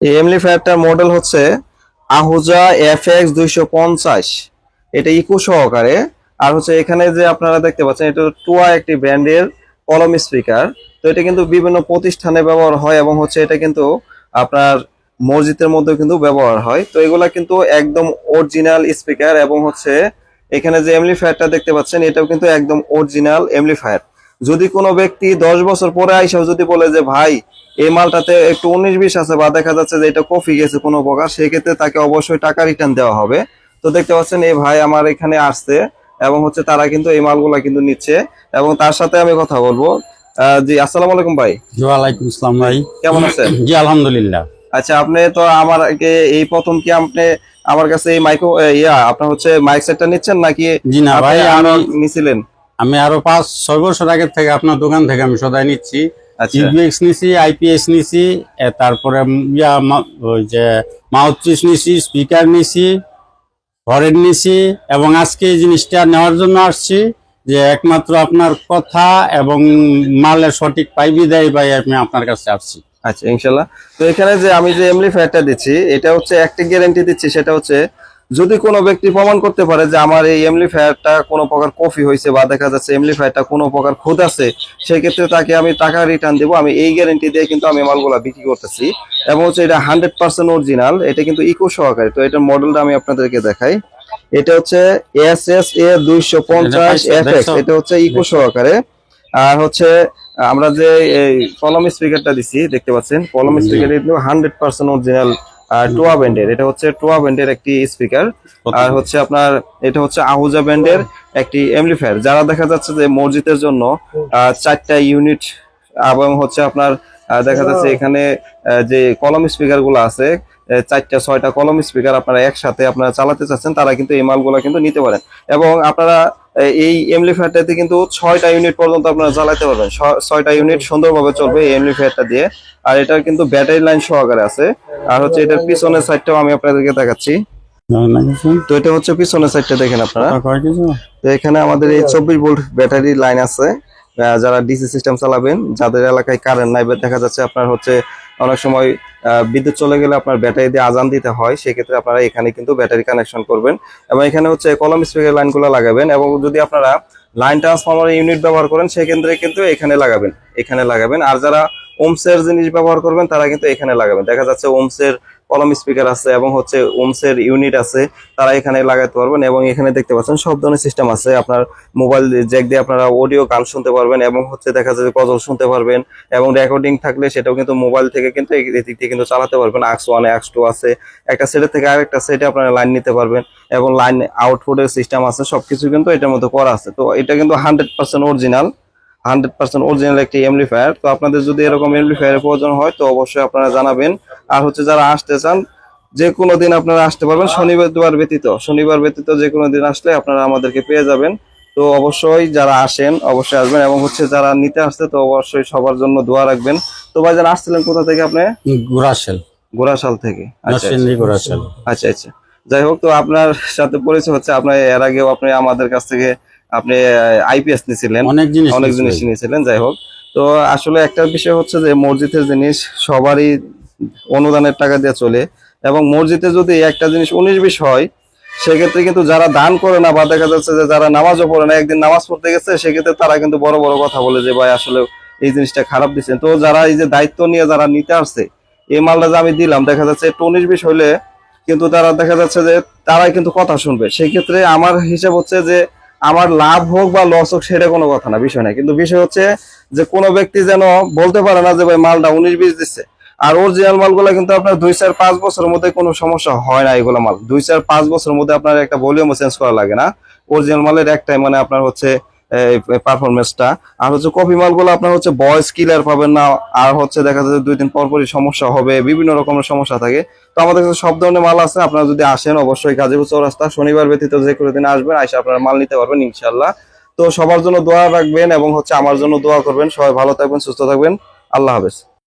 এই এমপ্লিফায়ারটার মডেল হচ্ছে Ahuja F x দুইশো পঞ্চাশ। এটা ইকো সহকারে। আর হচ্ছে এখানে যে আপনারা দেখতে পাচ্ছেন, এটা টুয়া একটি ব্র্যান্ডের কলম স্পিকার তো এটা কিন্তু বিভিন্ন প্রতিষ্ঠানে ব্যবহার হয় এবং হচ্ছে এটা কিন্তু আপনার মসজিদের মধ্যেও কিন্তু ব্যবহার হয়। তো এগুলা কিন্তু একদম অরিজিনাল স্পিকার এবং হচ্ছে এখানে যে এমপ্লিফায়ারটা দেখতে পাচ্ছেন, এটাও কিন্তু একদম অরিজিনাল এমপ্লিফায়ার যদি কোনো ব্যক্তি দশ বছর পরে আইসাও যদি বলে যে ভাই এই মালটাতে একটু উনিশ বিশ আছে বা দেখা যাচ্ছে যে এটা কফি গেছে কোনো প্রকার সেক্ষেত্রে তাকে অবশ্যই টাকা রিটার্ন দেওয়া হবে। তো দেখতে পাচ্ছেন এই ভাই আমার এখানে আসছে এবং হচ্ছে তারা কিন্তু এই মালগুলা কিন্তু নিচ্ছে। এবং তার সাথে আমি কথা বলব। জি আসসালামু আলাইকুম ভাই। ওয়ালাইকুম আসসালাম ভাই। কেমন আছেন? জি আলহামদুলিল্লাহ। আচ্ছা আপনি তো আমার আগে এই প্রথম কি আপনি আমার কাছে এই মাইক্রো ইয়া আপনার হচ্ছে মাইক সেটটা নিচ্ছেন নাকি জি না ভাই আমি নিছিলেন আমি আরও পাঁচ ছয় বছর আগে থেকে আপনার দোকান থেকে আমি সদাই নিচ্ছি। আচ্ছা। ইউবিএক্স নিছি আইপিএস নিছি তারপরে ইয়া ওই যে মাউথ পিস নিছি স্পিকার নিছি ফরেন নিছি এবং আজকে এই জিনিসটা নেওয়ার জন্য আসছি যে একমাত্র আপনার কথা এবং মালের সঠিক পাইবি দেয় ভাই আমি আপনার কাছে আসছি। আচ্ছা ইনশাল্লাহ। তো এখানে যে আমি যে এমলি ফ্যাটটা দিচ্ছি এটা হচ্ছে একটা গ্যারেন্টি দিচ্ছি সেটা হচ্ছে যদি কোনো ব্যক্তি প্রমাণ করতে পারে যে আমার এই এমপ্লিফায়ারটা কোনো প্রকার কফি হয়েছে বা দেখা যাচ্ছে এমপ্লিফায়ারটা কোনো প্রকার খুদ আছে সেক্ষেত্রে তাকে আমি টাকা রিটার্ন দেবো। আমি এই গ্যারান্টি দিয়ে কিন্তু আমি মালগুলা বিক্রি করতেছি। এবং হচ্ছে এটা হান্ড্রেড পার্সেন্ট অরিজিনাল এটা কিন্তু ইকো সহকারী। তো এটার মডেলটা আমি আপনাদেরকে দেখাই। এটা হচ্ছে এস এস এ দুইশো পঞ্চাশ এফ এক্স দেখছ? এটা হচ্ছে ইকো সহকারে। আর হচ্ছে আমরা যে এই কলম স্পিকারটা দিছি দেখতে পাচ্ছেন? কলম স্পিকার কিন্তু হান্ড্রেড পার্সেন্ট অরিজিনাল টোয়া ব্যান্ডের এটা হচ্ছে টোয়া ব্যান্ডের একটি স্পিকার আর হচ্ছে আপনার এটা হচ্ছে আহুজা ব্যান্ডের একটি এমপ্লিফায়ার যারা দেখা যাচ্ছে যে মসজিদের জন্য চারটা ইউনিট এবং হচ্ছে আপনার দেখা যাচ্ছে এখানে যে কলম স্পিকারগুলো আছে চারটা ছয়টা কলম স্পিকার আপনারা একসাথে আপনারা চালাতে চাচ্ছেন তারা কিন্তু এই মালগুলো কিন্তু নিতে পারেন। এবং আপনারা এই এমপ্লিফায়ারটাতে কিন্তু ছয়টা ইউনিট পর্যন্ত আপনারা চালাতে পারবেন। ছয়টা ইউনিট সুন্দরভাবে চলবে এই এমপ্লিফায়ারটা দিয়ে। আর এটা কিন্তু ব্যাটারি লাইন সহকারে আছে। আর হচ্ছে এটার পিছনের সাইডটাও আমি আপনাদেরকে দেখাচ্ছি। তো এটা হচ্ছে পিছনের সাইডটা দেখেন আপনারা। তো এখানে আমাদের এই চব্বিশ ভোল্ট ব্যাটারি লাইন আছে। যারা ডিসি সিস্টেম চালাবেন যাদের এলাকায় কারেন্ট নাই দেখা যাচ্ছে আপনার হচ্ছে অনেক সময় বিদ্যুৎ চলে গেলে আপনার ব্যাটারি দিয়ে আজান দিতে হয়, সেক্ষেত্রে আপনারা এখানে কিন্তু ব্যাটারি কানেকশন করবেন। এবং এখানে হচ্ছে কলম স্পিকার লাইনগুলো লাগাবেন এবং যদি আপনারা লাইন ট্রান্সফর্মার ইউনিট ব্যবহার করেন, সেক্ষেত্রে কিন্তু এখানে লাগাবেন এখানে লাগাবেন। আর যারা ওমসের জিনিস ব্যবহার করবেন, তারা কিন্তু এখানে লাগাবেন। দেখা যাচ্ছে ওমসের কলম স্পিকার আছে এবং হচ্ছে ওমসের ইউনিট আছে, তারা এখানে লাগাতে পারবেন এবং এখানে দেখতে পাচ্ছেন সব ধরনের সিস্টেম আছে। আপনার মোবাইল জ্যাক দিয়ে আপনারা অডিও গান শুনতে পারবেন এবং হচ্ছে দেখা যাচ্ছে গজল শুনতে পারবেন এবং রেকর্ডিং থাকলে সেটাও কিন্তু মোবাইল থেকে কিন্তু এই দিক দিয়ে কিন্তু চালাতে পারবেন। আক্স ওয়ান আক্স টু আছে। একটা সেটের থেকে আরেকটা সেটে আপনারা লাইন নিতে পারবেন এবং লাইন আউটপুটের সিস্টেম আছে, সবকিছু কিন্তু এটার মধ্যে করা আছে। তো এটা কিন্তু hundred percent original hundred percent original একটি এমপ্লিফায়ার তো আপনাদের যদি এরকম এমপ্লিফায়ারের প্রয়োজন হয়, তো অবশ্যই আপনারা জানাবেন। আর হচ্ছে যারা আসতে চান যে কোনো দিন আপনারা আসতে পারবেন। শনিবার ব্যতীত শনিবার ব্যতীত যে কোনো দিন আসলে আপনারা আমাদেরকে পেয়ে যাবেন। তো অবশ্যই যারা আসেন অবশ্যই আসবেন এবং হচ্ছে যারা নিতে আসছে তো অবশ্যই সবার জন্য দোয়া রাখবেন। তো ভাই যারা আসছিলেন কোথা থেকে আপনি? গুরাশেল। গোড়াশাল থেকে। আচ্ছা আচ্ছা। আচ্ছা আচ্ছা। যাই হোক তো আপনার সাথে পরিচয় হচ্ছে আপনার এর আগেও আপনি আমাদের কাছ থেকে আপনি আইপিএস নিয়েছিলেন। অনেক জিনিস অনেক জিনিস নিয়েছিলেন যাই হোক। তো আসলে একটা বিষয় হচ্ছে যে মসজিদের জিনিস সবারই অনুদানের টাকা দিয়ে চলে এবং মসজিদে যদি একটা জিনিস উনিশ বিশ হয়, সেক্ষেত্রে কিন্তু যারা দান করে না, বা দেখা যাচ্ছে যে যারা নামাজও পড়ে না, একদিন নামাজ পড়তে গেছে, সেক্ষেত্রে তারা কিন্তু বড় বড় কথা বলে যে, ভাই, আসলে এই জিনিসটা খারাপ দিচ্ছেন তো যারা এই যে দায়িত্ব নিয়ে যারা নিতে আসছে, এই মালটা যে আমি দিলাম, দেখা যাচ্ছে একটু উনিশ বিশ হইলে কিন্তু তারা দেখা যাচ্ছে যে তারাই কিন্তু কথা শুনবে। সেই ক্ষেত্রে আমার হিসাব হচ্ছে যে, আমার লাভ হোক বা লস হোক, সেটা কোনো কথা না, বিষয় না কিন্তু বিষয় হচ্ছে যে, কোনো ব্যক্তি যেন বলতে পারে না যে, ভাই, মালটা উনিশ বিশ দিচ্ছে আর অরিজিনাল মালগুলো কিন্তু আপনার দুই চার পাঁচ বছরের মধ্যে কোনো সমস্যা হয় না এগুলো মাল। দুই চার পাঁচ বছরের মধ্যে আপনার একটা ভলিউমও চেঞ্জ করা লাগে না। অরিজিনাল মালের একটাই মানে আপনার হচ্ছে পারফরমেন্সটা আর হচ্ছে কপি মালগুলো আপনার হচ্ছে ভয়েস ক্লিয়ার পাবেন না। আর হচ্ছে দেখা যাচ্ছে দুই দিন পর পরই সমস্যা হবে, বিভিন্ন রকমের সমস্যা থাকে। তো আমাদের কাছে সব ধরনের মাল আছে, আপনারা যদি আসেন অবশ্যই গাজীপুর চৌরাস্তা, শনিবার ব্যতীত যে কোনো দিন আসবেন এসে আপনারা মাল নিতে পারবেন ইনশাল্লাহ তো সবার জন্য দোয়া রাখবেন এবং হচ্ছে আমার জন্য দোয়া করবেন। সবাই ভালো থাকবেন, সুস্থ থাকবেন। আল্লাহ হাফেজ।